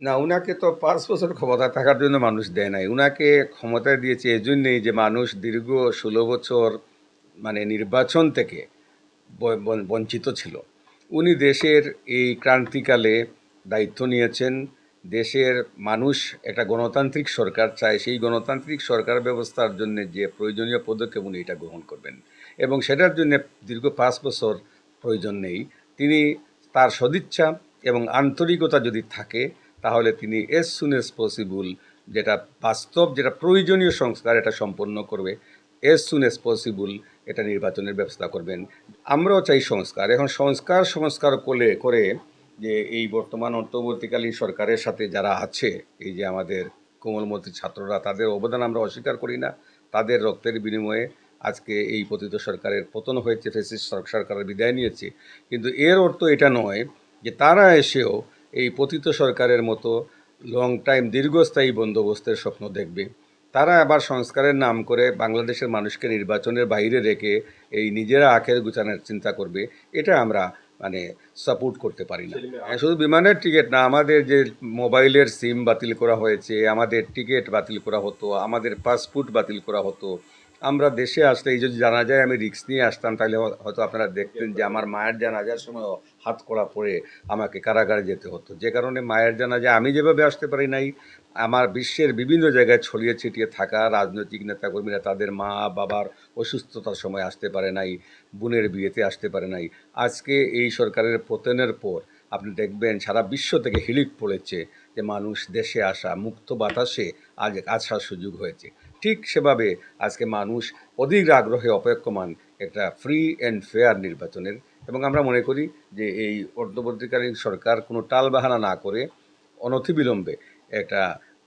না, উনাকে তো পাঁচ বছর ক্ষমতা থাকার জন্য মানুষ দেয় নাই। উনাকে ক্ষমতায় দিয়েছে এজন্যই যে মানুষ দীর্ঘ ষোলো বছর মানে নির্বাচন থেকে বঞ্চিত ছিল। উনি দেশের এই ক্রান্তিকালে দায়িত্ব নিয়েছেন। দেশের মানুষ একটা গণতান্ত্রিক সরকার চায়। সেই গণতান্ত্রিক সরকার ব্যবস্থার জন্য যে প্রয়োজনীয় পদক্ষেপ উনি এটা গ্রহণ করবেন। এবং সেটার জন্য দীর্ঘ পাঁচ বছর প্রয়োজন নেই। তিনি তার সদিচ্ছা এবং আন্তরিকতা যদি থাকে তাহলে তিনি এস সুন এস পসিবল যেটা বাস্তব, যেটা প্রয়োজনীয় সংস্কার, এটা সম্পন্ন করবে। এস সুন এস পসিবল এটা নির্বাচনের ব্যবস্থা করবেন। আমরাও চাই সংস্কার। এখন সংস্কার সংস্কার করলে, করে যে এই বর্তমান অন্তর্বর্তীকালীন সরকারের সাথে যারা আছে, এই যে আমাদের কোমলমতি ছাত্ররা, তাদের অবদান আমরা অস্বীকার করি না। তাদের রক্তের বিনিময়ে আজকে এই পতিত সরকারের পতন হয়েছে ফেসিস্ট সরকারের বিদায় নিয়েছে। কিন্তু এর অর্থ এটা নয় যে তারা এসেও এই পতিত সরকারের মতো লং টাইম দীর্ঘস্থায়ী বন্দোবস্তের স্বপ্ন দেখবে। তারা আবার সংস্কারের নাম করে বাংলাদেশের মানুষকে নির্বাচনের বাইরে রেখে এই নিজেরা আখের গুছানোর চিন্তা করবে এটা আমরা মানে সাপোর্ট করতে পারি না। হ্যাঁ, শুধু বিমানের টিকিট না আমাদের যে মোবাইলের সিম বাতিল করা হয়েছে আমাদের টিকিট বাতিল করা হতো আমাদের পাসপোর্ট বাতিল করা হতো আমরা দেশে আসলে এই যদি জানা যায় আমি রিক্স নিয়ে আসতাম তাহলে হয়তো আপনারা দেখতেন যে আমার মায়ের জানাজার সময় হাত করা পড়ে আমাকে কারাগারে যেতে হতো। যে কারণে মায়ের জানাজা আমি যেভাবে আসতে পারি নাই, আমার বিশ্বের বিভিন্ন জায়গায় ছড়িয়ে ছিটিয়ে থাকা রাজনৈতিক নেতাকর্মীরা তাদের মা বাবার অসুস্থতার সময় আসতে পারে নাই, বোনের বিয়েতে আসতে পারে নাই। আজকে এই সরকারের পতনের পর আপনি দেখবেন সারা বিশ্ব থেকে হিলিক পড়েছে যে মানুষ দেশে আসা, মুক্ত বাতাসে আজ আসার সুযোগ হয়েছে। ঠিক সেভাবে আজকে মানুষ অধিক আগ্রহে অপেক্ষমান একটা ফ্রি অ্যান্ড ফেয়ার নির্বাচনের। এবং আমরা মনে করি যে এই অন্তর্বর্তীকালীন সরকার কোনো টালবাহানা না করে অনতিবিলম্বে একটা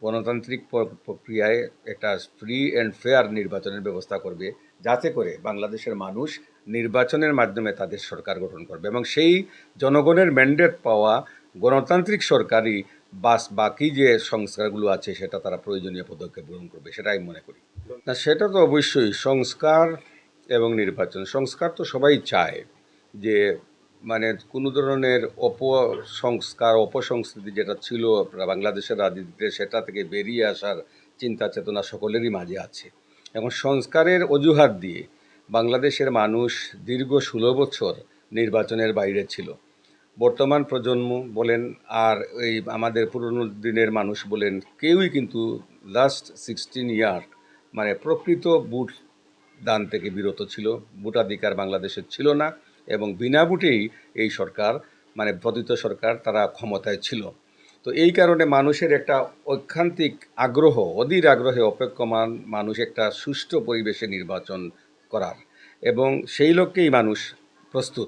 গণতান্ত্রিক প্রক্রিয়ায় একটা ফ্রি অ্যান্ড ফেয়ার নির্বাচনের ব্যবস্থা করবে, যাতে করে বাংলাদেশের মানুষ নির্বাচনের মাধ্যমে তাদের সরকার গঠন করবে। এবং সেই জনগণের ম্যান্ডেট পাওয়া গণতান্ত্রিক সরকারই বাস বাকি যে সংস্কারগুলো আছে, সেটা তারা প্রয়োজনীয় পদক্ষেপ গ্রহণ করবে সেটাই মনে করি। না, সেটা তো অবশ্যই সংস্কার এবং নির্বাচন। সংস্কার তো সবাই চায় যে মানে কোনো ধরনের অপসংস্কার, অপসংস্কৃতি যেটা ছিল বাংলাদেশের রাজনীতিতে, সেটা থেকে বেরিয়ে আসার চিন্তা চেতনা সকলেরই মাঝে আছে। এখন সংস্কারের অজুহাত দিয়ে বাংলাদেশের মানুষ দীর্ঘ ষোলো বছর নির্বাচনের বাইরে ছিল। বর্তমান প্রজন্ম বলেন আর এই আমাদের পুরনো দিনের মানুষ বলেন, কেউই কিন্তু লাস্ট সিক্সটিন ইয়ার মানে প্রকৃত বুট দান থেকে বিরত ছিল, ভোটাধিকার বাংলাদেশের ছিল না এবং বিনা বুটেই এই সরকার মানে পতিত সরকার তারা ক্ষমতায় ছিল। তো এই কারণে মানুষের একটা ঐক্ষান্তিক আগ্রহ, অধীর আগ্রহে অপেক্ষমান মানুষ একটা সুষ্ঠু পরিবেশে নির্বাচন করার এবং সেই লক্ষ্যেই মানুষ প্রস্তুত।